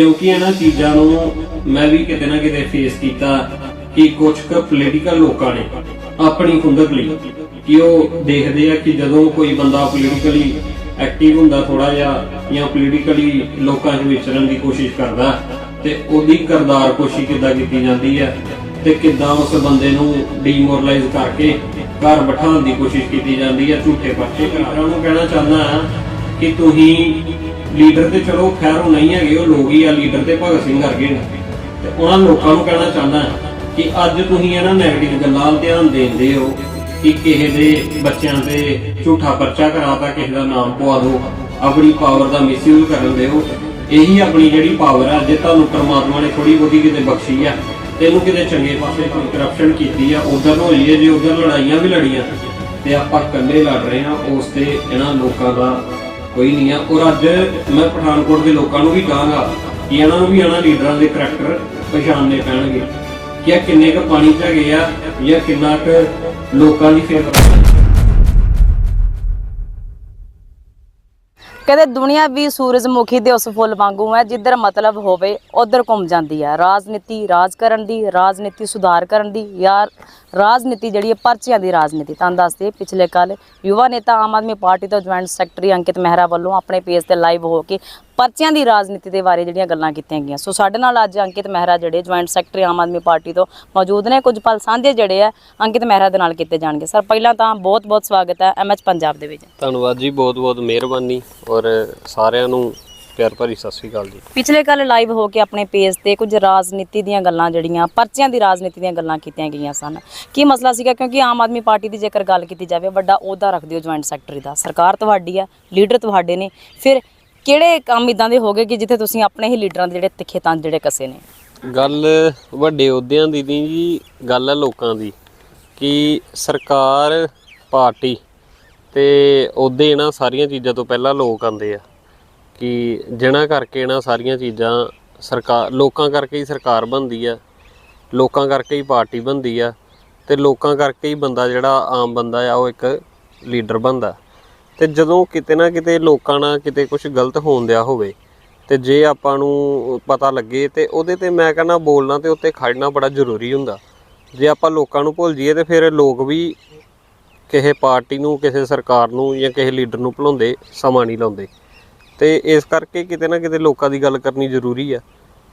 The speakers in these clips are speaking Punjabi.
ਕਿਉਂਕਿ ਇਹਨਾਂ ਚੀਜ਼ਾਂ ਨੂੰ ਮੈਂ ਵੀ ਕਿਤੇ ਨਾ ਕਿਤੇ ਫੇਸ ਕੀਤਾ ਕਿ ਕੁਝ ਕੁ ਪੋਲੀਟੀਕਲ ਲੋਕਾਂ ਨੇ ਆਪਣੀ ਖੁੰਦਕ ਲਈ ਕਿ ਉਹ ਦੇਖਦੇ ਆ ਕਿ ਜਦੋਂ ਕੋਈ ਬੰਦਾ ਪੋਲੀਟੀਕਲੀ ਐਕਟਿਵ ਹੁੰਦਾ ਥੋੜਾ ਜਿਹਾ ਜਾਂ ਪੋਲੀਟੀਕਲੀ ਲੋਕਾਂ 'ਚ ਵਿਚਰਨ ਦੀ ਕੋਸ਼ਿਸ਼ ਕਰਦਾ ਤੇ ਉਹਦੀ ਕਰਦਾਰ ਕੋਸ਼ਿਸ਼ ਕਿੱਦਾਂ ਕੀਤੀ ਜਾਂਦੀ ਹੈ ਤੇ ਕਿੱਦਾਂ ਉਸ ਬੰਦੇ ਨੂੰ ਡੀਮੋਰਲਾਈਜ਼ ਕਰਕੇ ਘਰ ਬਿਠਾਉਣ ਦੀ ਕੋਸ਼ਿਸ਼ ਕੀਤੀ ਜਾਂਦੀ ਹੈ ਝੂਠੇ ਪਰਚੇ ਕਰਾਰਾਂ ਨੂੰ ਕਹਿਣਾ ਚਾਹੁੰਦਾ ਹਾਂ ਕਿ ਤੁਸੀਂ ਲੀਡਰ ਤੇ ਚਲੋ, ਖੈਰ ਉਹ ਨਹੀਂ ਹੈਗੇ, ਉਹ ਲੋਕ ਹੀ ਆ, ਲੀਡਰ ਤੇ ਭਗਤ ਸਿੰਘ ਵਰਗੇ ਨੇ। ਤੇ ਉਹਨਾਂ ਲੋਕਾਂ ਨੂੰ ਕਹਿਣਾ ਚਾਹੁੰਦਾ ਕਿ ਅੱਜ ਤੁਸੀਂ ਇਹਨਾਂ ਨੈਗੇਟਿਵ ਗੱਲਾਂ ਧਿਆਨ ਦੇਂਦੇ ਹੋ ਕਿ ਕਿਸੇ ਦੇ ਬੱਚਿਆਂ ਤੇ ਝੂਠਾ ਪਰਚਾ ਕਰਾਤਾ, ਕਿਸੇ ਦਾ ਨਾਮ ਪਵਾ ਦਿਓ ਆਪਣੀ ਪਾਵਰ ਦਾ ਮਿਸਯੂਜ਼ ਕਰਨ ਦਿਓ। ਇਹੀ ਆਪਣੀ ਜਿਹੜੀ ਪਾਵਰ ਆ ਜੇ ਤੁਹਾਨੂੰ ਪਰਮਾਤਮਾ ਨੇ ਥੋੜੀ ਬਹੁਤੀ ਕਿਤੇ ਬਖਸ਼ੀ ਆ। ਤੇ ਇਹਨੂੰ ਕਿਤੇ ਚੰਗੇ ਪਾਸੇ ਕੋਈ ਕਰਪਸ਼ਨ ਕੀਤੀ ਆ, ਉਧਰ ਨੂੰ ਹੋਈਏ, ਜੇ ਉਧਰ ਲੜਾਈਆਂ ਵੀ ਲੜੀਆਂ, ਤੇ ਆਪਾਂ ਇਕੱਲੇ ਲੜ ਰਹੇ ਆ ਉਸ ਤੇ ਇਹਨਾਂ ਲੋਕਾਂ ਦਾ ਕੋਈ ਨਹੀਂ ਆ। ਔਰ ਅੱਜ ਮੈਂ ਪਠਾਨਕੋਟ ਦੇ ਲੋਕਾਂ ਨੂੰ ਵੀ ਕਹਾਂਗਾ ਕਿ ਇਹਨਾਂ ਨੂੰ ਵੀ ਇਹਨਾਂ ਲੀਡਰਾਂ ਦੇ ਕਰੈਕਟਰ ਪਛਾਣਨੇ ਪੈਣਗੇ ਕਿ ਇਹ ਕਿੰਨੇ ਕੁ ਪਾਣੀ 'ਚ ਹੈਗੇ ਆ ਜਾਂ ਕਿੰਨਾ ਕੁ ਲੋਕਾਂ ਦੀ ਫੇਵਰ ਕਹਿੰਦੇ ਦੁਨੀਆ ਵੀ ਸੂਰਜਮੁਖੀ ਦੇ ਉਸ ਫੁੱਲ ਵਾਂਗੂ ਹੈ, ਜਿੱਧਰ ਮਤਲਬ ਹੋਵੇ, ਉਧਰ ਘੁੰਮ ਜਾਂਦੀ ਹੈ। ਰਾਜਨੀਤੀ ਰਾਜ ਕਰਨ ਦੀ, ਰਾਜਨੀਤੀ ਸੁਧਾਰ ਕਰਨ ਦੀ, ਯਾਰ ਰਾਜਨੀਤੀ ਜਿਹੜੀ ਹੈ, ਪਰਚੀਆਂ ਦੀ ਰਾਜਨੀਤੀ। ਤਾਂ ਦੱਸਦੇ ਪਿਛਲੇ ਕੱਲ ਯੁਵਾ ਨੇਤਾ ਆਮ ਆਦਮੀ ਪਾਰਟੀ ਤੋਂ ਜੁਆਇੰਟ ਸੈਕਟਰੀ ਅੰਕਿਤ ਮਹਿਰਾ ਵੱਲੋਂ ਆਪਣੇ ਪੇਜ ਤੇ ਲਾਈਵ ਹੋ ਕੇ ਪਰਚੀਆਂ ਦੀ ਰਾਜਨੀਤੀ ਦੇ ਬਾਰੇ ਜਿਹੜੀਆਂ ਗੱਲਾਂ ਕੀਤੀਆਂ ਗਈਆਂ। ਸੋ ਸਾਡੇ ਨਾਲ ਅੱਜ ਅੰਕਿਤ ਮਹਿਰਾ ਜਿਹੜੇ joint secretary Aam Aadmi Party ਤੋਂ ਮੌਜੂਦ ਨੇ। ਕੁਝ ਪਲ ਸਾਂਝੇ ਜਿਹੜੇ ਆ, ਅੰਕਿਤ ਮਹਿਰਾ ਦੇ ਨਾਲ ਕੀਤੇ ਜਾਣਗੇ। ਸਰ, ਪਹਿਲਾਂ ਤਾਂ ਬਹੁਤ ਬਹੁਤ ਸਵਾਗਤ ਹੈ ਐਮਐਚ ਪੰਜਾਬ ਦੇ ਵਿੱਚ। ਧੰਨਵਾਦ ਜੀ ਬਹੁਤ ਬਹੁਤ ਮਿਹਰਬਾਨੀ ਔਰ ਸਾਰਿਆਂ ਨੂੰ ਪਿਆਰ ਭਰੀ ਸਤਿ ਸ੍ਰੀ ਅਕਾਲ ਜੀ। ਪਿਛਲੇ ਕੱਲ ਲਾਈਵ ਹੋ ਕੇ ਆਪਣੇ ਪੇਜ ਤੇ ਕੁਝ ਰਾਜਨੀਤੀ ਦੀਆਂ ਗੱਲਾਂ ਜਿਹੜੀਆਂ ਪਰਚਿਆਂ ਦੀ ਰਾਜਨੀਤੀ ਦੀਆਂ ਗੱਲਾਂ ਕੀਤੀਆਂ ਗਈਆਂ ਸਨ। ਕੀ ਮਸਲਾ ਸੀਗਾ? ਕਿਉਂਕਿ ਆਮ ਆਦਮੀ ਪਾਰਟੀ ਦੀ ਜੇਕਰ ਗੱਲ ਕੀਤੀ ਜਾਵੇ ਵੱਡਾ ਅਹੁਦਾ ਰੱਖਦੇ ਹੋ ਜੁਆਇੰਟ ਸੈਕਟਰੀ ਦਾ। ਸਰਕਾਰ ਤੁਹਾਡੀ ਆ ਲੀਡਰ ਤੁਹਾਡੇ ਨੇ। ਫਿਰ ਕਿਹੜੇ ਕੰਮ ਇਦਾਂ ਦੇ ਹੋਗੇ ਕਿ ਜਿੱਥੇ ਤੁਸੀਂ ਆਪਣੇ ਹੀ ਲੀਡਰਾਂ ਦੇ ਜਿਹੜੇ ਤਿੱਖੇ ਤੰਜ ਜਿਹੜੇ ਕਸੇ ਨੇ? ਗੱਲ ਵੱਡੇ ਅਹੁਦਿਆਂ ਦੀ ਨਹੀਂ ਜੀ ਗੱਲ ਹੈ ਲੋਕਾਂ ਦੀ। ਕਿ ਸਰਕਾਰ ਪਾਰਟੀ ਤੇ ਅਹੁਦੇ ਇਹਨਾਂ ਸਾਰੀਆਂ ਚੀਜ਼ਾਂ ਤੋਂ ਪਹਿਲਾਂ ਲੋਕ ਆਉਂਦੇ ਆ। ਕਿ ਜਿਹਨਾਂ ਕਰਕੇ ਇਹਨਾਂ ਸਾਰੀਆਂ ਚੀਜ਼ਾਂ ਸਰਕਾਰ ਲੋਕਾਂ ਕਰਕੇ ਹੀ ਸਰਕਾਰ ਬਣਦੀ ਆ, ਲੋਕਾਂ ਕਰਕੇ ਹੀ ਪਾਰਟੀ ਬਣਦੀ ਆ, ਤੇ ਲੋਕਾਂ ਕਰਕੇ ਹੀ ਬੰਦਾ ਜਿਹੜਾ ਆਮ ਬੰਦਾ ਆ, ਉਹ ਇੱਕ ਲੀਡਰ ਬਣਦਾ। ਤੇ ਜਦੋਂ ਕਿਤੇ ਨਾ ਕਿਤੇ ਲੋਕਾਂ ਨਾਲ ਕਿਤੇ ਕੁਝ ਗਲਤ ਹੋਣ ਦਿਆ ਹੋਵੇ, ਤੇ ਜੇ ਆਪਾਂ ਨੂੰ ਪਤਾ ਲੱਗੇ ਤੇ ਉਹਦੇ ਤੇ ਮੈਂ ਕਹਿੰਦਾ ਬੋਲਣਾ ਤੇ ਉੱਤੇ ਖੜਨਾ ਬੜਾ ਜ਼ਰੂਰੀ ਹੁੰਦਾ। ਜੇ ਆਪਾਂ ਲੋਕਾਂ ਨੂੰ ਭੁੱਲ ਜਾਈਏ ਤੇ ਫਿਰ ਲੋਕ ਵੀ ਕਿਸੇ ਪਾਰਟੀ ਨੂੰ, ਕਿਸੇ ਸਰਕਾਰ ਨੂੰ ਜਾਂ ਕਿਸੇ ਲੀਡਰ ਨੂੰ ਭੁਲਾਉਂਦੇ, ਸਮਾਂ ਨਹੀਂ ਲਾਉਂਦੇ। ਤੇ ਇਸ ਕਰਕੇ ਕਿਤੇ ਨਾ ਕਿਤੇ ਲੋਕਾਂ ਦੀ ਗੱਲ ਕਰਨੀ ਜ਼ਰੂਰੀ ਆ।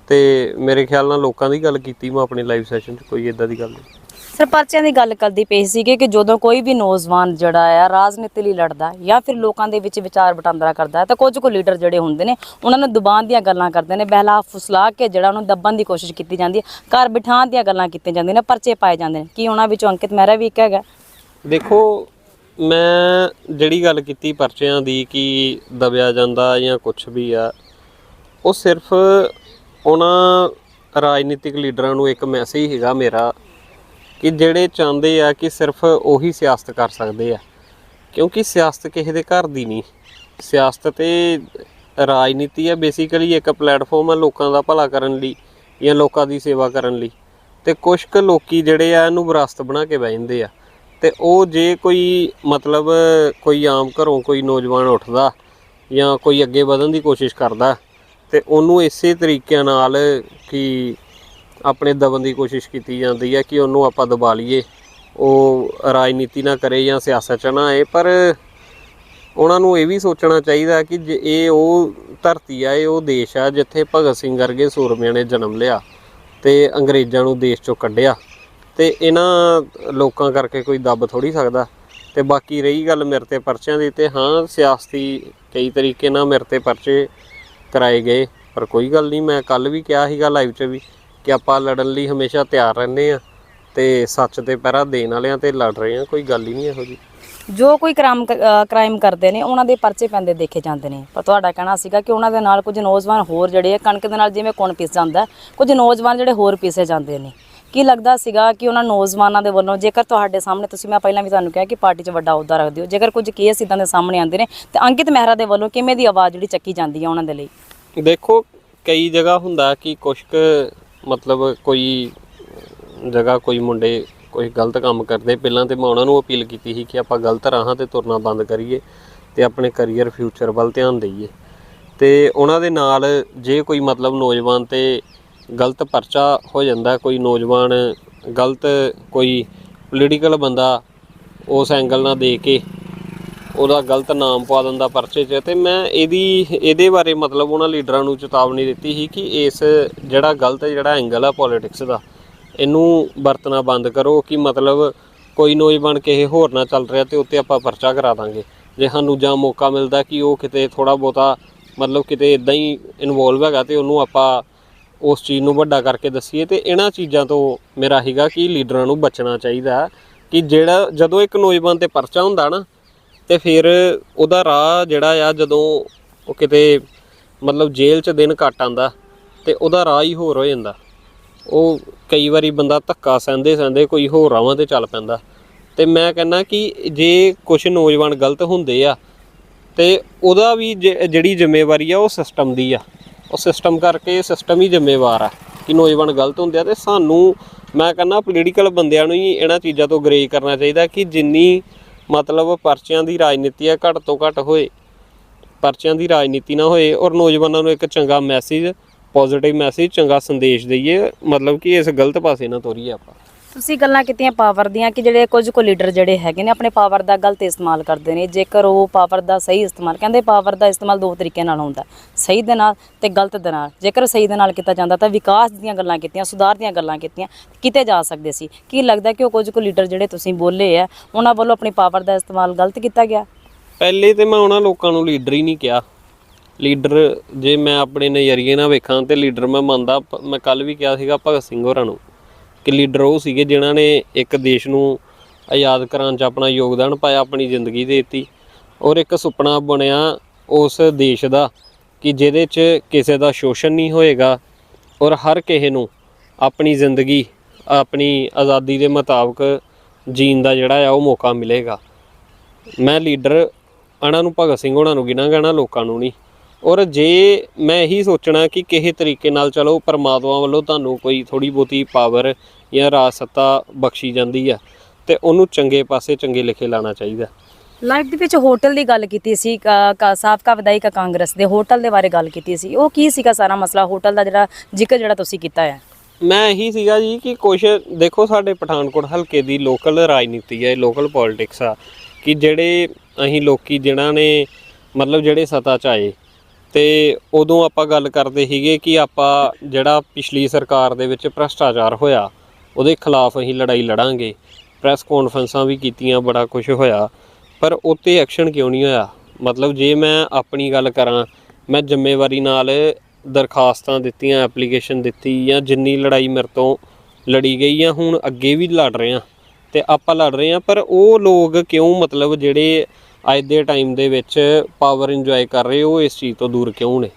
ਤੇ ਮੇਰੇ ਖਿਆਲ ਨਾਲ ਲੋਕਾਂ ਦੀ ਗੱਲ ਕੀਤੀ ਮੈਂ ਆਪਣੇ ਲਾਈਵ ਸੈਸ਼ਨ 'ਚ ਕੋਈ ਇਦਾਂ ਦੀ ਗੱਲ ਨਹੀਂ। ਸਰ ਪਰਚਿਆਂ ਦੀ ਗੱਲ ਕਰਦੀ ਪਈ ਸੀਗੇ ਕਿ ਜਦੋਂ ਕੋਈ ਵੀ ਨੌਜਵਾਨ ਜਿਹੜਾ ਆ ਰਾਜਨੀਤੀ ਲਈ ਲੜਦਾ ਜਾਂ ਫਿਰ ਲੋਕਾਂ ਦੇ ਵਿੱਚ ਵਿਚਾਰ ਵਟਾਂਦਰਾ ਕਰਦਾ ਤਾਂ ਕੁਝ ਕੁ ਲੀਡਰ ਜਿਹੜੇ ਹੁੰਦੇ ਨੇ ਉਹਨਾਂ ਨੂੰ ਦਬਾਨ ਦੀਆਂ ਗੱਲਾਂ ਕਰਦੇ ਨੇ ਬਹਿਲਾ ਫੁਸਲਾ ਕੇ ਜਿਹੜਾ ਉਹਨੂੰ ਦੱਬਣ ਦੀ ਕੋਸ਼ਿਸ਼ ਕੀਤੀ ਜਾਂਦੀ ਹੈ ਘਰ ਬਿਠਾਉਣ ਦੀਆਂ ਗੱਲਾਂ ਕੀਤੀਆਂ ਜਾਂਦੀਆਂ ਨੇ ਪਰਚੇ ਪਾਏ ਜਾਂਦੇ ਨੇ। ਕੀ ਉਹਨਾਂ ਵਿੱਚੋਂ ਅੰਕਿਤ ਮਹਿਰਾ ਵੀ ਇੱਕ ਹੈਗਾ? ਦੇਖੋ ਮੈਂ ਜਿਹੜੀ ਗੱਲ ਕੀਤੀ ਪਰਚਿਆਂ ਦੀ ਕਿ ਦਬਿਆ ਜਾਂਦਾ ਜਾਂ ਕੁਝ ਵੀ ਆ, ਉਹ ਸਿਰਫ ਉਹਨਾਂ ਰਾਜਨੀਤਿਕ ਲੀਡਰਾਂ ਨੂੰ ਇੱਕ ਮੈਸੇਜ ਹੈਗਾ ਮੇਰਾ ਕਿ ਜਿਹੜੇ ਚਾਹੁੰਦੇ ਆ ਕਿ ਸਿਰਫ ਉਹੀ ਸਿਆਸਤ ਕਰ ਸਕਦੇ ਆ, ਕਿਉਂਕਿ ਸਿਆਸਤ ਕਿਸੇ ਦੇ ਘਰ ਦੀ ਨਹੀਂ। ਸਿਆਸਤ ਤੇ ਰਾਜਨੀਤੀ ਆ ਬੇਸਿਕਲੀ ਇੱਕ ਪਲੇਟਫਾਰਮ ਆ ਲੋਕਾਂ ਦਾ ਭਲਾ ਕਰਨ ਲਈ ਜਾਂ ਲੋਕਾਂ ਦੀ ਸੇਵਾ ਕਰਨ ਲਈ ਤੇ ਕੁਝ ਕੁ ਲੋਕੀ ਜਿਹੜੇ ਆ ਇਹਨੂੰ ਵਿਰਾਸਤ ਬਣਾ ਕੇ ਬਹਿ ਜਾਂਦੇ ਆ। ਤੇ ਉਹ ਜੇ ਕੋਈ ਮਤਲਬ ਕੋਈ ਆਮ ਘਰੋਂ ਕੋਈ ਨੌਜਵਾਨ ਉੱਠਦਾ ਜਾਂ ਕੋਈ ਅੱਗੇ ਵਧਣ ਦੀ ਕੋਸ਼ਿਸ਼ ਕਰਦਾ ਤੇ ਉਹਨੂੰ ਇਸੇ ਤਰੀਕਿਆਂ ਨਾਲ ਕਿ ਆਪਣੇ ਦਬਨ ਦੀ ਕੋਸ਼ਿਸ਼ ਕੀਤੀ ਜਾਂਦੀ ਹੈ ਕਿ ਉਹਨੂੰ ਆਪਾਂ ਦਬਾ ਲਈਏ, ਉਹ ਰਾਜਨੀਤੀ ਨਾ ਕਰੇ ਜਾਂ ਸਿਆਸਤ 'ਚ ਨਾ ਆਏ, ਪਰ ਉਹਨਾਂ ਨੂੰ ਇਹ ਵੀ ਸੋਚਣਾ ਚਾਹੀਦਾ ਕਿ ਜੇ ਇਹ ਉਹ ਧਰਤੀ ਆ, ਇਹ ਉਹ ਦੇਸ਼ ਆ ਜਿੱਥੇ ਭਗਤ ਸਿੰਘ ਵਰਗੇ ਸੂਰਮਿਆਂ ਨੇ ਜਨਮ ਲਿਆ ਤੇ ਅੰਗਰੇਜ਼ਾਂ ਨੂੰ ਦੇਸ਼ ਚੋਂ ਕੱਢਿਆ। ਤੇ ਇਹਨਾਂ ਲੋਕਾਂ ਕਰਕੇ ਕੋਈ ਦੱਬ ਥੋੜੀ ਸਕਦਾ। ਤੇ ਬਾਕੀ ਰਹੀ ਗੱਲ ਮੇਰੇ ਤੇ ਪਰਚਿਆਂ ਦੀ, ਤੇ ਹਾਂ, ਸਿਆਸਤੀ ਕਈ ਤਰੀਕੇ ਨਾਲ ਮੇਰੇ ਤੇ ਪਰਚੇ ਕਰਾਏ ਗਏ, ਪਰ ਕੋਈ ਗੱਲ ਨਹੀਂ, ਮੈਂ ਕੱਲ ਵੀ ਕਿਹਾ ਸੀਗਾ ਲਾਈਵ 'ਚ ਵੀ ਕਿ ਆਪਾਂ ਲੜਨ ਲਈ ਹਮੇਸ਼ਾ ਤਿਆਰ ਰਹਿੰਦੇ ਆ ਤੇ ਸੱਚ ਤੇ ਪਹਿਰਾ ਦੇਣ ਵਾਲਿਆਂ ਤੇ ਲੜ ਰਹੇ ਆ ਕੋਈ ਗੱਲ ਹੀ ਨਹੀਂ ਇਹੋ ਜੀ ਜੋ ਕੋਈ ਕ੍ਰਾਈਮ ਕ੍ਰਾਈਮ ਕਰਦੇ ਨੇ, ਉਹਨਾਂ ਦੇ ਪਰਚੇ ਪੈਂਦੇ ਦੇਖੇ ਜਾਂਦੇ ਨੇ। ਪਰ ਤੁਹਾਡਾ ਕਹਿਣਾ ਸੀਗਾ ਕਿ ਉਹਨਾਂ ਦੇ ਨਾਲ ਕੁਝ ਨੌਜਵਾਨ ਹੋਰ ਜਿਹੜੇ ਆ, ਕਣਕ ਦੇ ਨਾਲ ਜਿਵੇਂ ਕੁਣ ਪਿਸ ਜਾਂਦਾ, ਕੁਝ ਨੌਜਵਾਨ ਜਿਹੜੇ ਹੋਰ ਪੀਸੇ ਜਾਂਦੇ ਨੇ। ਕੀ ਲੱਗਦਾ ਸੀਗਾ ਕਿ ਉਹਨਾਂ ਨੌਜਵਾਨਾਂ ਦੇ ਵੱਲੋਂ, ਜੇਕਰ ਤੁਹਾਡੇ ਸਾਹਮਣੇ, ਤੁਸੀਂ, ਮੈਂ ਪਹਿਲਾਂ ਵੀ ਤੁਹਾਨੂੰ ਕਿਹਾ ਕਿ ਪਾਰਟੀ 'ਚ ਵੱਡਾ ਅਹੁਦਾ ਰੱਖਦੇ ਹੋ, ਜੇਕਰ ਕੁਝ ਕੇਸ ਇਦਾਂ ਦੇ ਸਾਹਮਣੇ ਆਉਂਦੇ ਨੇ, ਤੇ ਅੰਕਿਤ ਮਹਿਰਾ ਦੇ ਵੱਲੋਂ ਕਿਵੇਂ ਦੀ ਆਵਾਜ਼ ਜਿਹੜੀ ਚੱਕੀ ਜਾਂਦੀ ਹੈ ਉਹਨਾਂ ਦੇ ਲਈ? ਦੇਖੋ, ਕਈ ਜਗ੍ਹਾ ਹੁੰਦਾ ਕਿ ਕੁਛ ਕੁ ਮਤਲਬ ਕੋਈ ਜਗ੍ਹਾ ਕੋਈ ਮੁੰਡੇ ਕੋਈ ਗਲਤ ਕੰਮ ਕਰਦੇ। ਪਹਿਲਾਂ ਤੇ ਮੈਂ ਉਹਨਾਂ ਨੂੰ ਅਪੀਲ ਕੀਤੀ ਸੀ ਕਿ ਆਪਾਂ ਗਲਤ ਰਾਹਾਂ ਤੇ ਤੁਰਨਾ ਬੰਦ ਕਰੀਏ ਤੇ ਆਪਣੇ ਕੈਰੀਅਰ ਫਿਊਚਰ ਵੱਲ ਧਿਆਨ ਦਈਏ। ਤੇ ਉਹਨਾਂ ਦੇ ਨਾਲ ਜੇ ਕੋਈ ਮਤਲਬ ਨੌਜਵਾਨ ਤੇ ਗਲਤ ਪਰਚਾ ਹੋ ਜਾਂਦਾ, ਕੋਈ ਨੌਜਵਾਨ ਗਲਤ, ਕੋਈ ਪੋਲੀਟੀਕਲ ਬੰਦਾ ਉਸ ਐਂਗਲ ਨਾਲ ਦੇ ਕੇ ਉਹਦਾ ਗਲਤ ਨਾਮ ਪਾ ਦਿੰਦਾ ਪਰਚੇ 'ਚ। ਤੇ ਮੈਂ ਇਹਦੀ, ਇਹਦੇ ਬਾਰੇ ਮਤਲਬ ਉਹਨਾਂ ਲੀਡਰਾਂ ਨੂੰ ਚੇਤਾਵਨੀ ਦਿੱਤੀ ਸੀ ਕਿ ਇਸ ਜਿਹੜਾ ਗਲਤ ਜਿਹੜਾ ਐਂਗਲ ਆ ਪੋਲਿਟਿਕਸ ਦਾ, ਇਹਨੂੰ ਵਰਤਣਾ ਬੰਦ ਕਰੋ ਕਿ ਮਤਲਬ ਕੋਈ ਨੌਜਵਾਨ ਕਿਸੇ ਹੋਰ ਨਾਲ ਚੱਲ ਰਿਹਾ ਤੇ ਉੱਤੇ ਆਪਾਂ ਪਰਚਾ ਕਰਾ ਦਾਂਗੇ। ਜੇ ਸਾਨੂੰ ਜਾਂ ਮੌਕਾ ਮਿਲਦਾ ਕਿ ਉਹ ਕਿਤੇ ਥੋੜਾ ਬਹੁਤਾ ਮਤਲਬ ਕਿਤੇ ਇਦਾਂ ਹੀ ਇਨਵੋਲਵ ਹੈਗਾ ਤੇ ਉਹਨੂੰ ਆਪਾਂ ਉਸ ਚੀਜ਼ ਨੂੰ ਵੱਡਾ ਕਰਕੇ ਦੱਸੀਏ ਤੇ ਇਹਨਾਂ ਚੀਜ਼ਾਂ ਤੋਂ ਮੇਰਾ ਹੈਗਾ ਕਿ ਲੀਡਰਾਂ ਨੂੰ ਬਚਣਾ ਚਾਹੀਦਾ ਕਿ ਜਿਹੜਾ ਜਦੋਂ ਇੱਕ ਨੌਜਵਾਨ ਤੇ ਪਰਚਾ ਹੁੰਦਾ ਨਾ ਤੇ ਫਿਰ ਉਹਦਾ ਰਾਹ ਜਿਹੜਾ ਆ ਜਦੋਂ ਉਹ ਕਿਤੇ ਮਤਲਬ ਜੇਲ੍ਹ 'ਚ ਦਿਨ ਕੱਟ ਆਂਦਾ ਤੇ ਉਹਦਾ ਰਾਹ ਹੀ ਹੋਰ ਹੋ ਜਾਂਦਾ। ਉਹ ਕਈ ਵਾਰੀ ਬੰਦਾ ਧੱਕਾ ਸਹਿੰਦੇ ਸਹਿੰਦੇ ਕੋਈ ਹੋਰ ਰਾਹਾਂ ਤੇ ਚੱਲ ਪੈਂਦਾ। ਤੇ ਮੈਂ ਕਹਿੰਦਾ ਕਿ ਜੇ ਕੁਝ ਨੌਜਵਾਨ ਗਲਤ ਹੁੰਦੇ ਆ ਤੇ ਉਹਦਾ ਵੀ ਜਿਹੜੀ ਜ਼ਿੰਮੇਵਾਰੀ ਆ ਉਹ ਸਿਸਟਮ ਦੀ ਆ। ਉਹ ਸਿਸਟਮ ਕਰਕੇ ਸਿਸਟਮ ਹੀ ਜ਼ਿੰਮੇਵਾਰ ਆ। ਕਿ ਨੌਜਵਾਨ ਗਲਤ ਹੁੰਦੇ ਆ ਤੇ ਸਾਨੂੰ, ਮੈਂ ਕਹਿੰਦਾ ਪੋਲੀਟੀਕਲ ਬੰਦਿਆਂ ਨੂੰ ਹੀ ਇਹਨਾਂ ਚੀਜ਼ਾਂ ਤੋਂ ਗਰੇਜ ਕਰਨਾ ਚਾਹੀਦਾ ਕਿ ਜਿੰਨੀ ਮਤਲਬ ਪਰਚਿਆਂ ਦੀ ਰਾਜਨੀਤੀ ਆ ਘੱਟ ਤੋਂ ਘੱਟ ਹੋਏ, ਪਰਚਿਆਂ ਦੀ ਰਾਜਨੀਤੀ ਨਾ ਹੋਏ ਔਰ ਨੌਜਵਾਨਾਂ ਨੂੰ ਇੱਕ ਚੰਗਾ ਮੈਸੇਜ ਪੋਜ਼ਿਟਿਵ ਮੈਸੇਜ ਚੰਗਾ ਸੰਦੇਸ਼ ਦਈਏ, ਮਤਲਬ ਕਿ ਇਸ ਗਲਤ ਪਾਸੇ ਨਾ ਤੋਰੀਏ ਆਪਾਂ। ਤੁਸੀਂ ਗੱਲਾਂ ਕੀਤੀਆਂ ਪਾਵਰ ਦੀਆਂ ਕਿ ਜਿਹੜੇ ਕੁਝ ਕੁ ਲੀਡਰ ਜਿਹੜੇ ਹੈਗੇ ਨੇ ਆਪਣੇ ਪਾਵਰ ਦਾ ਗਲਤ ਇਸਤੇਮਾਲ ਕਰਦੇ ਨੇ, ਜੇਕਰ ਉਹ ਪਾਵਰ ਦਾ ਸਹੀ ਇਸਤੇਮਾਲ, ਕਹਿੰਦੇ ਪਾਵਰ ਦਾ ਇਸਤੇਮਾਲ ਦੋ ਤਰੀਕੇ ਨਾਲ ਹੁੰਦਾ, ਸਹੀ ਦੇ ਨਾਲ ਤੇ ਗਲਤ ਦੇ ਨਾਲ। ਜੇਕਰ ਸਹੀ ਦੇ ਨਾਲ ਕੀਤਾ ਜਾਂਦਾ ਤਾਂ ਵਿਕਾਸ ਦੀਆਂ ਗੱਲਾਂ ਕੀਤੀਆਂ, ਸੁਧਾਰ ਦੀਆਂ ਗੱਲਾਂ ਕੀਤੀਆਂ, ਕਿਤੇ ਜਾ ਸਕਦੇ ਸੀ। ਕੀ ਲੱਗਦਾ ਕਿ ਉਹ ਕੁਝ ਕੁ ਲੀਡਰ ਜਿਹੜੇ ਤੁਸੀਂ ਬੋਲੇ ਆ, ਉਹਨਾਂ ਵੱਲੋਂ ਆਪਣੀ ਪਾਵਰ ਦਾ ਇਸਤੇਮਾਲ ਗਲਤ ਕੀਤਾ ਗਿਆ? ਪਹਿਲੇ ਤੇ ਮੈਂ ਉਹਨਾਂ ਲੋਕਾਂ ਨੂੰ ਲੀਡਰ ਹੀ ਨਹੀਂ ਕਿਹਾ। ਲੀਡਰ ਜੇ ਮੈਂ ਆਪਣੇ ਨਜ਼ਰੀਏ ਨਾਲ ਵੇਖਾਂ ਤੇ ਲੀਡਰ ਮੈਂ ਮੰਨਦਾ, ਮੈਂ ਕੱਲ ਵੀ ਕਿਹਾ ਸੀਗਾ ਭਗਤ ਸਿੰਘ ਹੋਰਾਂ ਨੂੰ ਕਿ ਲੀਡਰ ਉਹ ਸੀਗੇ ਜਿਨ੍ਹਾਂ ਨੇ ਇੱਕ ਦੇਸ਼ ਨੂੰ ਆਜ਼ਾਦ ਕਰਾਉਣ 'ਚ ਆਪਣਾ ਯੋਗਦਾਨ ਪਾਇਆ, ਆਪਣੀ ਜ਼ਿੰਦਗੀ ਦੇ ਦਿੱਤੀ ਔਰ ਇੱਕ ਸੁਪਨਾ ਬਣਿਆ ਉਸ ਦੇਸ਼ ਦਾ ਕਿ ਜਿਹਦੇ 'ਚ ਕਿਸੇ ਦਾ ਸ਼ੋਸ਼ਣ ਨਹੀਂ ਹੋਏਗਾ ਔਰ ਹਰ ਕਿਸੇ ਨੂੰ ਆਪਣੀ ਜ਼ਿੰਦਗੀ, ਆਪਣੀ ਆਜ਼ਾਦੀ ਦੇ ਮੁਤਾਬਕ ਜੀਣ ਦਾ ਜਿਹੜਾ ਆ ਉਹ ਮੌਕਾ ਮਿਲੇਗਾ। ਮੈਂ ਲੀਡਰ ਉਹਨਾਂ ਨੂੰ ਭਗਤ ਸਿੰਘ ਉਹਨਾਂ ਨੂੰ ਗਿਣਾ ਗਾਣਾ ਲੋਕਾਂ ਨੂੰ ਨਹੀਂ। ਔਰ ਜੇ ਮੈਂ ਇਹੀ ਸੋਚਣਾ ਕਿ ਕਿਸੇ ਤਰੀਕੇ ਨਾਲ ਚਲੋ ਪਰਮਾਤਮਾ ਵੱਲੋਂ ਤੁਹਾਨੂੰ ਕੋਈ ਥੋੜੀ ਬਹੁਤੀ ਪਾਵਰ ਜਾਂ ਰਾਜ ਸੱਤਾ ਬਖਸ਼ੀ ਜਾਂਦੀ ਆ ਤੇ ਉਹਨੂੰ ਚੰਗੇ ਪਾਸੇ ਚੰਗੇ ਲਿਖੇ ਲਾਣਾ ਚਾਹੀਦਾ। ਲਾਈਵ ਦੇ ਵਿੱਚ ਹੋਟਲ ਦੀ ਗੱਲ ਕੀਤੀ ਸੀ ਸਾਬਕਾ ਵਿਧਾਇਕ ਕਾਂਗਰਸ ਦੇ ਹੋਟਲ ਦੇ ਬਾਰੇ ਗੱਲ ਕੀਤੀ ਸੀ। ਉਹ ਕੀ ਸੀਗਾ ਸਾਰਾ ਮਸਲਾ ਹੋਟਲ ਦਾ ਜਿਹੜਾ ਜ਼ਿਕਰ ਜਿਹੜਾ ਤੁਸੀਂ ਕੀਤਾ ਹੈ ਮੈਂ ਇਹੀ ਸੀਗਾ ਜੀ ਕਿ ਕੁਝ ਦੇਖੋ ਸਾਡੇ ਪਠਾਨਕੋਟ ਹਲਕੇ ਦੀ ਲੋਕਲ ਰਾਜਨੀਤੀ ਹੈ ਲੋਕਲ ਪੋਲਿਟਿਕਸ ਆ ਕਿ ਜਿਹੜੇ ਅਸੀਂ ਲੋਕੀ ਜਿਨ੍ਹਾਂ ਨੇ ਮਤਲਬ ਜਿਹੜੇ ਸਤਾ ਚ ਆਏ ਤੇ ਉਦੋਂ ਆਪਾਂ ਗੱਲ ਕਰਦੇ ਸੀਗੇ ਕਿ ਆਪਾਂ ਜਿਹੜਾ ਪਿਛਲੀ ਸਰਕਾਰ ਦੇ ਵਿੱਚ ਭ੍ਰਸ਼ਟਾਚਾਰ ਹੋਇਆ, ਉਹਦੇ ਖਿਲਾਫ ਅਸੀਂ ਲੜਾਈ ਲੜਾਂਗੇ। ਪ੍ਰੈਸ ਕਾਨਫਰੰਸਾਂ ਵੀ ਕੀਤੀਆਂ, ਬੜਾ ਕੁਝ ਹੋਇਆ। ਪਰ ਉੱਤੇ ਐਕਸ਼ਨ ਕਿਉਂ ਨਹੀਂ ਹੋਇਆ? ਮਤਲਬ ਜੇ ਮੈਂ ਆਪਣੀ ਗੱਲ ਕਰਾਂ, ਮੈਂ ਜ਼ਿੰਮੇਵਾਰੀ ਨਾਲ ਦਰਖਾਸਤਾਂ ਦਿੱਤੀਆਂ ਐਪਲੀਕੇਸ਼ਨ ਦਿੱਤੀ ਜਾਂ ਜਿੰਨੀ ਲੜਾਈ ਮੇਰੇ ਤੋਂ ਲੜੀ ਗਈ ਆ ਹੁਣ ਅੱਗੇ ਵੀ ਲੜ ਰਹੇ। ਆ ਤੇ ਆਪਾਂ ਲੜ ਰਹੇ ਆ ਪਰ ਉਹ ਲੋਕ ਕਿਉਂ ਮਤਲਬ ਜਿਹੜੇ ਅੱਜ ਦੇ ਟਾਈਮ ਦੇ ਵਿੱਚ ਪਾਵਰ ਇੰਜੋਏ ਕਰ ਰਹੇ ਉਹ ਇਸ ਚੀਜ਼ ਤੋਂ ਦੂਰ ਕਿਉਂ ਨੇ?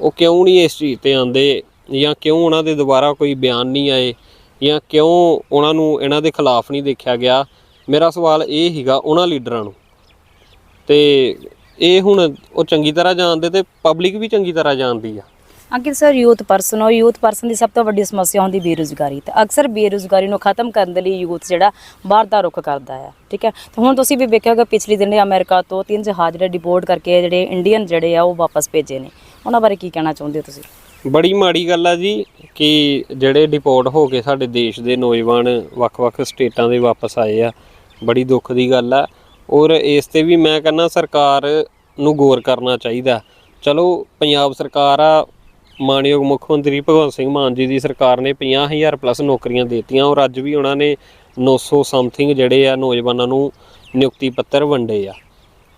ਉਹ ਕਿਉਂ ਨਹੀਂ ਇਸ ਚੀਜ਼ ਤੇ ਆਂਦੇ ਜਾਂ ਕਿਉਂ ਉਹਨਾਂ ਦੇ ਦੁਬਾਰਾ ਕੋਈ ਬਿਆਨ ਨਹੀਂ ਆਏ? ਜਾਂ ਕਿਉਂ ਉਹਨਾਂ ਨੂੰ ਇਹਨਾਂ ਦੇ ਖਿਲਾਫ ਨਹੀਂ ਦੇਖਿਆ ਗਿਆ? ਮੇਰਾ ਸਵਾਲ ਇਹ ਹੀਗਾ ਉਹਨਾਂ ਲੀਡਰਾਂ ਨੂੰ। ਤੇ ਇਹ ਹੁਣ ਉਹ ਚੰਗੀ ਤਰ੍ਹਾਂ ਜਾਣਦੇ ਤੇ ਪਬਲਿਕ ਵੀ ਚੰਗੀ ਤਰ੍ਹਾਂ ਜਾਣਦੀ ਆ। ਅੰਕਿਤ ਸਰ ਯੂਥ ਪਰਸਨ ਹੋ ਯੂਥ ਪਰਸਨ ਦੀ ਸਭ ਤੋਂ ਵੱਡੀ ਸਮੱਸਿਆ ਹੁੰਦੀ ਬੇਰੁਜ਼ਗਾਰੀ ਤੇ। ਅਕਸਰ ਬੇਰੁਜ਼ਗਾਰੀ ਨੂੰ ਖਤਮ ਕਰਨ ਦੇ ਲਈ ਯੂਥ ਜਿਹੜਾ ਬਾਹਰ ਦਾ ਰੁਖ ਕਰਦਾ ਹੈ ਠੀਕ ਹੈ? ਤੇ ਹੁਣ ਤੁਸੀਂ ਵੀ ਵੇਖਿਆ ਹੋਗਾ ਪਿਛਲੇ ਦਿਨ ਅਮਰੀਕਾ ਤੋਂ ਤਿੰਨ ਜਹਾਜ਼ ਜਿਹੜੇ ਡਿਪੋਰਟ ਕਰਕੇ ਜਿਹੜੇ ਇੰਡੀਅਨ ਜਿਹੜੇ ਆ, ਉਹ ਵਾਪਸ ਭੇਜੇ ਨੇ। ਉਹਨਾਂ ਬਾਰੇ ਕੀ ਕਹਿਣਾ ਚਾਹੁੰਦੇ ਹੋ ਤੁਸੀਂ? ਬੜੀ ਮਾੜੀ ਗੱਲ ਆ ਜੀ ਕਿ ਜਿਹੜੇ ਡਿਪੋਰਟ ਹੋ ਕੇ ਸਾਡੇ ਦੇਸ਼ ਦੇ ਨੌਜਵਾਨ ਵੱਖ-ਵੱਖ ਸਟੇਟਾਂ ਦੇ ਵਾਪਸ ਆਏ ਆ, ਬੜੀ ਦੁੱਖ ਦੀ ਗੱਲ ਆ। ਔਰ ਇਸ ਤੇ ਵੀ ਮੈਂ ਕਹਿੰਦਾ ਸਰਕਾਰ ਨੂੰ ਗੌਰ ਕਰਨਾ ਚਾਹੀਦਾ। ਚਲੋ, ਪੰਜਾਬ ਸਰਕਾਰ ਆ ਮਾਨਯੋਗ ਮੁੱਖ ਮੰਤਰੀ ਭਗਵੰਤ ਸਿੰਘ ਮਾਨ ਜੀ ਦੀ ਸਰਕਾਰ ਨੇ 50000 ਪਲੱਸ ਨੌਕਰੀਆਂ ਦਿੱਤੀਆਂ। ਔਰ ਅੱਜ ਵੀ ਉਹਨਾਂ ਨੇ 900 ਸਮਥਿੰਗ ਜਿਹੜੇ ਆ ਨੌਜਵਾਨਾਂ ਨੂੰ ਨਿਯੁਕਤੀ ਪੱਤਰ ਵੰਡੇ ਆ।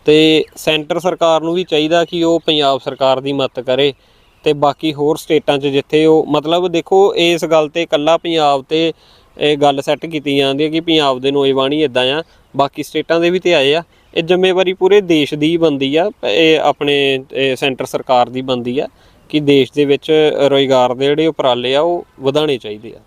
ਤੇ ਸੈਂਟਰ ਸਰਕਾਰ ਨੂੰ ਵੀ ਚਾਹੀਦਾ ਕਿ ਉਹ ਪੰਜਾਬ ਸਰਕਾਰ ਦੀ ਮਦਦ ਕਰੇ ਤੇ ਬਾਕੀ ਹੋਰ ਸਟੇਟਾਂ 'ਚ ਜਿੱਥੇ ਉਹ ਮਤਲਬ ਦੇਖੋ, ਇਸ ਗੱਲ ਤੇ ਇਕੱਲਾ ਪੰਜਾਬ ਤੇ ਇਹ ਗੱਲ ਸੈੱਟ ਕੀਤੀ ਜਾਂਦੀ ਹੈ ਕਿ ਪੰਜਾਬ ਦੇ ਨੌਜਵਾਨ ਹੀ ਇਦਾਂ ਆ। ਬਾਕੀ ਸਟੇਟਾਂ ਦੇ ਵੀ ਤੇ ਆਏ ਆ। ਇਹ ਜ਼ਿੰਮੇਵਾਰੀ ਪੂਰੇ ਦੇਸ਼ ਦੀ ਬੰਦੀ ਆ। ਇਹ ਆਪਣੇ ਸੈਂਟਰ ਸਰਕਾਰ ਦੀ ਬੰਦੀ ਆ। ਕਿ ਦੇਸ਼ ਦੇ ਵਿੱਚ ਰੋਜ਼ਗਾਰ ਦੇ ਜਿਹੜੇ ਉਪਰਾਲੇ ਆ, ਉਹ ਵਧਾਉਣੇ ਚਾਹੀਦੇ ਆ।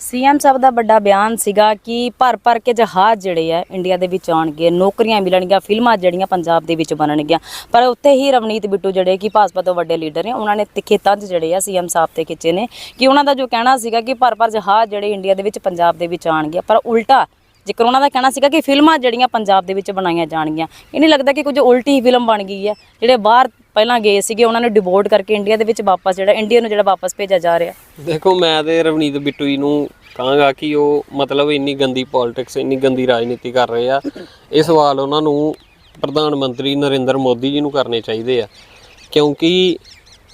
ਸੀਐਮ ਸਾਹਿਬ ਦਾ ਵੱਡਾ ਬਿਆਨ ਸੀਗਾ ਕਿ ਭਰ ਭਰ ਕੇ ਜਹਾਜ਼ ਜਿਹੜੇ ਆ, ਇੰਡੀਆ ਦੇ ਵਿੱਚ ਆਉਣਗੇ, ਨੌਕਰੀਆਂ ਮਿਲਣਗੀਆਂ, ਫਿਲਮਾਂ ਜਿਹੜੀਆਂ ਪੰਜਾਬ ਦੇ ਵਿੱਚ ਬਣਨਗੀਆਂ। ਪਰ ਉੱਥੇ ਹੀ ਰਵਨੀਤ ਬਿੱਟੂ ਜਿਹੜੇ ਕਿ ਭਾਜਪਾ ਤੋਂ ਵੱਡੇ ਲੀਡਰ ਨੇ, ਉਹਨਾਂ ਨੇ ਤਿੱਖੇ ਤੰਜ ਜਿਹੜੇ ਆ, ਸੀਐਮ ਸਾਹਿਬ ਤੇ ਖਿੱਚੇ ਨੇ ਕਿ ਉਹਨਾਂ ਦਾ ਜੋ ਕਹਿਣਾ ਸੀਗਾ ਕਿ ਭਰ ਭਰ ਜਹਾਜ਼ ਜਿਹੜੇ ਇੰਡੀਆ ਦੇ ਵਿੱਚ, ਪੰਜਾਬ ਦੇ ਵਿੱਚ ਆਉਣਗੇ। ਪਰ ਉਲਟਾ ਜੇਕਰ ਉਹਨਾਂ ਦਾ ਕਹਿਣਾ ਸੀਗਾ ਕਿ ਫਿਲਮਾਂ ਜਿਹੜੀਆਂ ਪੰਜਾਬ ਦੇ ਵਿੱਚ ਬਣਾਈਆਂ ਜਾਣਗੀਆਂ, ਇਹ ਨਹੀਂ ਲੱਗਦਾ ਕਿ ਕੁਝ ਉਲਟੀ ਹੀ ਫਿਲਮ ਬਣ ਗਈ ਹੈ, ਜਿਹੜੇ ਬਾਹਰ ਪਹਿਲਾਂ ਗਏ ਸੀਗੇ, ਉਹਨਾਂ ਨੂੰ ਡਿਵੋਰਟ ਕਰਕੇ ਇੰਡੀਆ ਦੇ ਵਿੱਚ ਵਾਪਸ ਜਿਹੜਾ ਇੰਡੀਆ ਨੂੰ ਜਿਹੜਾ ਵਾਪਸ ਭੇਜਿਆ ਜਾ ਰਿਹਾ। ਦੇਖੋ, ਮੈਂ ਤੇ ਰਵਨੀਤ ਬਿੱਟੂ ਜੀ ਨੂੰ ਕਹਾਂਗਾ ਕਿ ਉਹ ਮਤਲਬ ਇੰਨੀ ਗੰਦੀ ਪੋਲਿਟਿਕਸ ਇੰਨੀ ਗੰਦੀ ਰਾਜਨੀਤੀ ਕਰ ਰਹੇ ਆ। ਇਹ ਸਵਾਲ ਉਹਨਾਂ ਨੂੰ ਪ੍ਰਧਾਨ ਮੰਤਰੀ ਨਰਿੰਦਰ ਮੋਦੀ ਜੀ ਨੂੰ ਕਰਨੇ ਚਾਹੀਦੇ ਆ। ਕਿਉਂਕਿ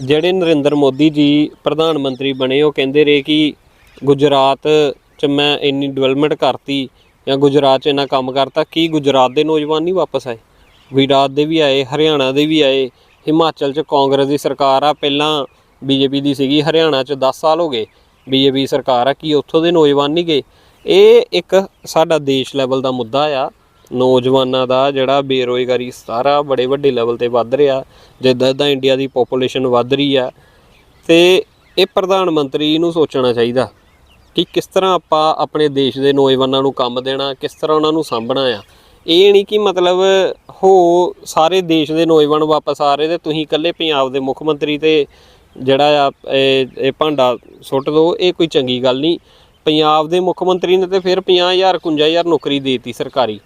ਜਿਹੜੇ ਨਰਿੰਦਰ ਮੋਦੀ ਜੀ ਪ੍ਰਧਾਨ ਮੰਤਰੀ ਬਣੇ, ਉਹ ਕਹਿੰਦੇ ਰਹੇ ਕਿ ਗੁਜਰਾਤ ਚ ਮੈਂ ਇੰਨੀ ਡਿਵੈਲਪਮੈਂਟ ਕਰਤੀ ਜਾਂ ਗੁਜਰਾਤ ਚ ਇੰਨਾ ਕੰਮ ਕਰਤਾ, ਕੀ ਗੁਜਰਾਤ ਦੇ ਨੌਜਵਾਨ ਨਹੀਂ ਵਾਪਸ ਆਏ? ਗੁਜਰਾਤ ਦੇ ਵੀ ਆਏ, ਹਰਿਆਣਾ ਦੇ ਵੀ ਆਏ ਹਿਮਾਚਲ ਚ ਕਾਂਗਰਸ ਦੀ ਸਰਕਾਰ ਆ, ਪਹਿਲਾਂ ਬੀਜੇਪੀ ਦੀ ਸੀਗੀ, ਹਰਿਆਣਾ ਚ 10 ਸਾਲ ਹੋ ਗਏ ਬੀਜੇਪੀ ਸਰਕਾਰ ਆ, ਕੀ ਉੱਥੋਂ ਦੇ ਨੌਜਵਾਨ ਨਹੀਂ ਗਏ? ਇਹ ਇੱਕ ਸਾਡਾ ਦੇਸ਼ ਲੈਵਲ ਦਾ ਮੁੱਦਾ ਆ, ਨੌਜਵਾਨਾਂ ਦਾ ਜਿਹੜਾ ਬੇਰੋਜ਼ਗਾਰੀ ਸਾਰਾ ਬੜੇ ਵੱਡੇ ਲੈਵਲ ਤੇ ਵੱਧ ਰਿਹਾ, ਜਿੱਦਾਂ ਜਿੱਦਾਂ ਇੰਡੀਆ ਦੀ ਪੋਪੂਲੇਸ਼ਨ ਵੱਧ ਰਹੀ ਆ, ਤੇ ਇਹ ਪ੍ਰਧਾਨ ਮੰਤਰੀ ਨੂੰ ਸੋਚਣਾ ਚਾਹੀਦਾ ਕਿ ਕਿਸ ਤਰ੍ਹਾਂ ਆਪਾਂ ਆਪਣੇ ਦੇਸ਼ ਦੇ ਨੌਜਵਾਨਾਂ ਨੂੰ ਕੰਮ ਦੇਣਾ, ਕਿਸ ਤਰ੍ਹਾਂ ਉਹਨਾਂ ਨੂੰ ਸਾਂਭਣਾ ਆ। ਇਹ ਨਹੀਂ ਕਿ ਮਤਲਬ ਹੋ ਸਾਰੇ ਦੇਸ਼ ਦੇ ਨੌਜਵਾਨ ਵਾਪਸ ਆ ਰਹੇ ਤੇ ਤੁਸੀਂ ਇਕੱਲੇ ਪੰਜਾਬ ਦੇ ਮੁੱਖ ਮੰਤਰੀ ਤੇ ਜਿਹੜਾ ਆ, ਇਹ ਭਾਂਡਾ ਸੁੱਟ ਦੋ, ਇਹ ਕੋਈ ਚੰਗੀ ਗੱਲ ਨਹੀਂ। ਪੰਜਾਬ ਦੇ ਮੁੱਖ ਮੰਤਰੀ ਨੇ ਤੇ ਫਿਰ 50000 51000 ਨੌਕਰੀ ਦੇਤੀ ਸਰਕਾਰੀ।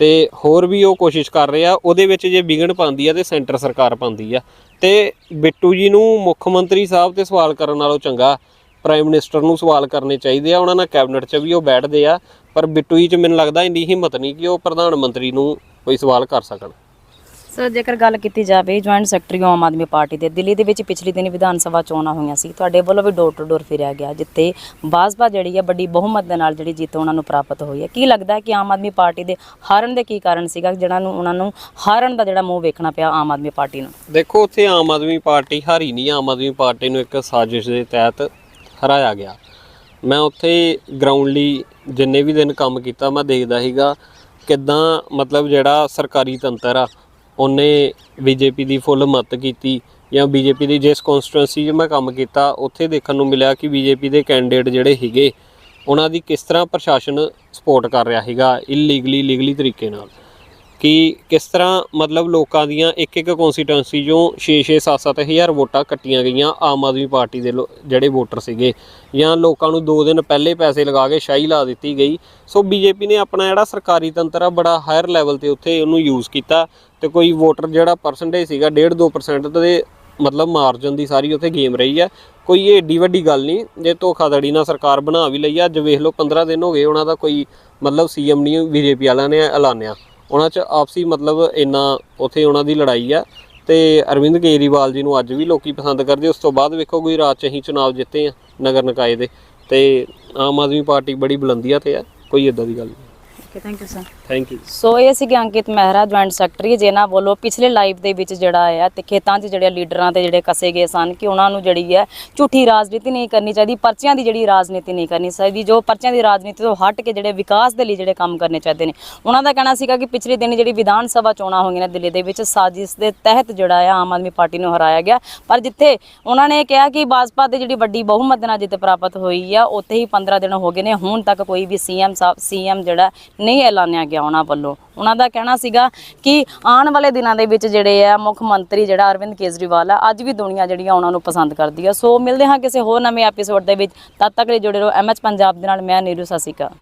ਤੇ ਹੋਰ ਵੀ ਉਹ ਕੋਸ਼ਿਸ਼ ਕਰ ਰਿਹਾ ਉਹਦੇ ਵਿੱਚ ਜੇ ਵਿਗਣ ਪਾਉਂਦੀ ਆ ਤੇ ਸੈਂਟਰ ਸਰਕਾਰ ਪਾਉਂਦੀ ਆ। ਤੇ ਬਿੱਟੂ ਜੀ ਨੂੰ ਮੁੱਖ ਮੰਤਰੀ ਸਾਹਿਬ ਤੇ ਸਵਾਲ ਕਰਨ ਨਾਲੋਂ ਚੰਗਾ ਪ੍ਰਾਈਮ ਮਿਨਿਸਟਰ ਨੂੰ ਸਵਾਲ ਕਰਨੇ ਚਾਹੀਦੇ ਆ ਉਹਨਾਂ ਨਾਲ ਕੈਬਨਿਟ 'ਚ ਵੀ ਉਹ ਬੈਠਦੇ ਆ ਪਰ ਬਿੱਟੂ ਜੀ 'ਚ ਮੈਨੂੰ ਲੱਗਦਾ ਇੰਨੀ ਹਿੰਮਤ ਨਹੀਂ ਕਿ ਉਹ ਪ੍ਰਧਾਨ ਮੰਤਰੀ ਨੂੰ ਕੋਈ ਸਵਾਲ ਕਰ ਸਕਣ। ਸਰ ਜੇਕਰ ਗੱਲ ਕੀਤੀ ਜਾਵੇ joint secretary Aam Aadmi Party ਦੇ ਦਿੱਲੀ ਦੇ ਵਿੱਚ ਪਿਛਲੀ ਦਿਨੀ ਵਿਧਾਨ ਸਭਾ ਚੋਣਾਂ ਹੋਈਆਂ ਸੀ ਤੁਹਾਡੇ ਵੱਲੋਂ ਵੀ ਡੋਰ ਟੂ ਡੋਰ ਫਿਰਿਆ ਗਿਆ ਜਿੱਥੇ ਬਾਜਪਾ ਜਿਹੜੀ ਹੈ ਵੱਡੀ ਬਹੁਮਤ ਦੇ ਨਾਲ ਜਿਹੜੀ ਜਿੱਤ ਉਹਨਾਂ ਨੂੰ ਪ੍ਰਾਪਤ ਹੋਈ ਹੈ। ਕੀ ਲੱਗਦਾ ਹੈ ਕਿ ਆਮ ਆਦਮੀ ਪਾਰਟੀ ਦੇ ਹਾਰਨ ਦੇ ਕੀ ਕਾਰਨ ਸੀਗਾ ਜਿਹੜਾ ਨੂੰ ਉਹਨਾਂ ਨੂੰ ਹਾਰਨ ਦਾ ਜਿਹੜਾ ਮੂੰਹ ਵੇਖਣਾ ਪਿਆ ਆਮ ਆਦਮੀ ਪਾਰਟੀ ਨੂੰ? ਦੇਖੋ ਉੱਥੇ ਆਮ ਆਦਮੀ ਪਾਰਟੀ ਹਾਰੀ ਨਹੀਂ ਆਮ ਆਦਮੀ ਪਾਰਟੀ ਨੂੰ ਇੱਕ ਸਾਜ਼ਿਸ਼ ਦੇ ਤਹਿਤ ਹਰਾਇਆ ਗਿਆ। ਮੈਂ ਉੱਥੇ ਗਰਾਊਂਡ ਲਈ ਜਿੰਨੇ ਵੀ ਦਿਨ ਕੰਮ ਕੀਤਾ, ਮੈਂ ਦੇਖਦਾ ਸੀਗਾ ਕਿਦਾਂ ਮਤਲਬ ਜਿਹੜਾ ਸਰਕਾਰੀ ਤੰਤਰ ਆ, ਉਹਨੇ ਬੀਜੇਪੀ ਦੀ ਫੁੱਲ ਮਦਦ ਕੀਤੀ ਜਾਂ ਬੀਜੇਪੀ ਦੀ ਜਿਸ ਕਨਸਟੀਟੂਐਂਸੀ 'ਚ ਮੈਂ ਕੰਮ ਕੀਤਾ, ਉੱਥੇ ਦੇਖਣ ਨੂੰ ਮਿਲਿਆ ਕਿ ਬੀਜੇਪੀ ਦੇ ਕੈਂਡੀਡੇਟ ਜਿਹੜੇ ਸੀਗੇ, ਉਹਨਾਂ ਦੀ ਕਿਸ ਤਰ੍ਹਾਂ ਪ੍ਰਸ਼ਾਸਨ ਸਪੋਰਟ ਕਰ ਰਿਹਾ ਸੀਗਾ ਇਲੀਗਲੀ ਲੀਗਲੀ ਤਰੀਕੇ ਨਾਲ। ਕਿ ਕਿਸ ਤਰ੍ਹਾਂ ਮਤਲਬ ਲੋਕਾਂ ਦੀਆਂ ਇੱਕ ਇੱਕ ਕਨਸਟੀਟੂਐਂਸੀ ਚੋਂ 6-6 7-7 ਹਜ਼ਾਰ ਵੋਟਾਂ ਕੱਟੀਆਂ ਗਈਆਂ ਆਮ ਆਦਮੀ ਪਾਰਟੀ ਦੇ ਲੋ- ਜਿਹੜੇ ਵੋਟਰ ਸੀਗੇ। ਜਾਂ ਲੋਕਾਂ ਨੂੰ 2 ਦਿਨ ਪਹਿਲੇ ਪੈਸੇ ਲਗਾ ਕੇ ਸ਼ਾਹੀ ਲਾ ਦਿੱਤੀ ਗਈ। ਸੋ ਬੀਜੇਪੀ ਨੇ ਆਪਣਾ ਜਿਹੜਾ ਸਰਕਾਰੀ ਤੰਤਰ ਆ, ਬੜਾ ਹਾਇਰ ਲੈਵਲ ਤੇ ਉੱਥੇ ਉਹਨੂੰ ਯੂਜ਼ ਕੀਤਾ ਤੇ ਕੋਈ ਵੋਟਰ ਜਿਹੜਾ ਪਰਸੈਂਟੇਜ ਸੀਗਾ 1.5-2% ਦੇ ਮਤਲਬ ਮਾਰਜਨ ਦੀ ਸਾਰੀ ਉੱਥੇ ਗੇਮ ਰਹੀ ਆ। ਕੋਈ ਇਹ ਏਡੀ ਵੱਡੀ ਗੱਲ ਨਹੀਂ, ਜੇ ਧੋਖਾਧੜੀ ਨਾਲ ਸਰਕਾਰ ਬਣਾ ਵੀ ਲਈ ਆ। ਅੱਜ ਵੇਖ ਲਓ 15 ਦਿਨ ਹੋ ਗਏ, ਉਹਨਾਂ ਦਾ ਕੋਈ ਮਤਲਬ ਸੀਐਮ ਨਹੀਂ ਬੀਜੇਪੀ ਵਾਲਿਆਂ ਨੇ ਐਲਾਨਿਆ। ਉਹਨਾਂ 'ਚ ਆਪਸੀ ਮਤਲਬ ਇੰਨਾ ਉੱਥੇ ਉਹਨਾਂ ਦੀ ਲੜਾਈ ਆ ਤੇ ਅਰਵਿੰਦ ਕੇਜਰੀਵਾਲ ਜੀ ਨੂੰ ਅੱਜ ਵੀ ਲੋਕੀ ਪਸੰਦ ਕਰਦੇ, ਉਸ ਤੋਂ ਬਾਅਦ ਵੇਖੋ ਗੁਜਰਾਤ 'ਚ ਅਸੀਂ ਚੁਣਾਵ ਜਿੱਤੇ ਆ ਨਗਰ ਨਿਕਾਏ ਦੇ ਤੇ ਆਮ ਆਦਮੀ ਪਾਰਟੀ ਬੜੀ ਬੁਲੰਦੀਆਂ ਤੇ ਆ, ਕੋਈ ਇਦਾਂ ਦੀ ਗੱਲ ਨਹੀਂ। Okay thank you sir thank you so ਇਹ ਸੀਗੇ ਅੰਕਿਤ ਮਹਿਰਾ ਜੁਆਇੰਟ ਸੈਕਟਰੀ ਜਿਨ੍ਹਾਂ ਵੱਲੋਂ ਪਿਛਲੇ ਲਾਈਵ ਦੇ ਵਿੱਚ ਜਿਹੜਾ ਹੈ ਤੇ ਖੇਤਾਂ 'ਚ ਜਿਹੜੇ ਲੀਡਰਾਂ ਤੇ ਜਿਹੜੇ ਕਸੇ ਗਏ ਸਨ ਕਿ ਉਹਨਾਂ ਨੂੰ ਜਿਹੜੀ ਹੈ ਝੂਠੀ ਰਾਜਨੀਤੀ ਨਹੀਂ ਕਰਨੀ ਚਾਹੀਦੀ ਪਰਚਿਆਂ ਦੀ ਜਿਹੜੀ ਰਾਜਨੀਤੀ ਨਹੀਂ ਕਰਨੀ ਚਾਹੀਦੀ ਜੋ ਪਰਚਿਆਂ ਦੀ ਰਾਜਨੀਤੀ ਤੋਂ ਹਟ ਕੇ ਜਿਹੜੇ ਵਿਕਾਸ ਦੇ ਲਈ ਜਿਹੜੇ ਕੰਮ ਕਰਨੇ ਚਾਹੀਦੇ ਨੇ। ਉਹਨਾਂ ਦਾ ਕਹਿਣਾ ਸੀਗਾ ਕਿ ਪਿਛਲੇ ਦਿਨ ਜਿਹੜੀ ਵਿਧਾਨ ਸਭਾ ਚੋਣਾਂ ਹੋਈਆਂ ਨੇ ਦਿੱਲੀ ਦੇ ਵਿੱਚ ਸਾਜ਼ਿਸ਼ ਦੇ ਤਹਿਤ ਜਿਹੜਾ ਹੈ ਆਮ ਆਦਮੀ ਪਾਰਟੀ ਨੂੰ ਹਰਾਇਆ ਗਿਆ। ਪਰ ਜਿੱਥੇ ਉਹਨਾਂ ਨੇ ਕਿਹਾ ਕਿ ਬਾਜਪਾ ਦੀ ਜਿਹੜੀ ਵੱਡੀ ਬਹੁਮਤ ਨਾਲ ਜਿੱਤ ਪ੍ਰਾਪਤ ਹੋਈ ਆ ਉੱਥੇ ਹੀ 15 ਦਿਨ ਹੋ ਗਏ ਨੇ ਹੁਣ ਤੱਕ ਕੋਈ ਵੀ ਸੀਐਮ ਸਾਹਿਬ ਸੀਐਮ ਜਿਹੜਾ ਨਹੀਂ ਐਲਾਨਿਆ ਗਿਆ ਉਹਨਾਂ ਵੱਲੋਂ। ਉਹਨਾਂ ਦਾ ਕਹਿਣਾ ਸੀਗਾ ਕਿ ਆਉਣ ਵਾਲੇ ਦਿਨਾਂ ਦੇ ਵਿੱਚ ਜਿਹੜੇ ਆ ਮੁੱਖ ਮੰਤਰੀ ਜਿਹੜਾ ਅਰਵਿੰਦ ਕੇਜਰੀਵਾਲ ਆ, ਅੱਜ ਵੀ ਦੁਨੀਆ ਜਿਹੜੀਆਂ ਉਹਨਾਂ ਨੂੰ ਪਸੰਦ ਕਰਦੀ ਆ। ਸੋ ਮਿਲਦੇ ਹਾਂ ਕਿਸੇ ਹੋਰ ਨਵੇਂ ਐਪੀਸੋਡ ਦੇ ਵਿੱਚ। ਤਦ ਤੱਕ ਲਈ ਜੁੜੇ ਰਹੋ ਐਮਐਚ ਪੰਜਾਬ ਦੇ ਨਾਲ, ਮੈਂ ਨੀਰੂ ਸਸਿਕਾ।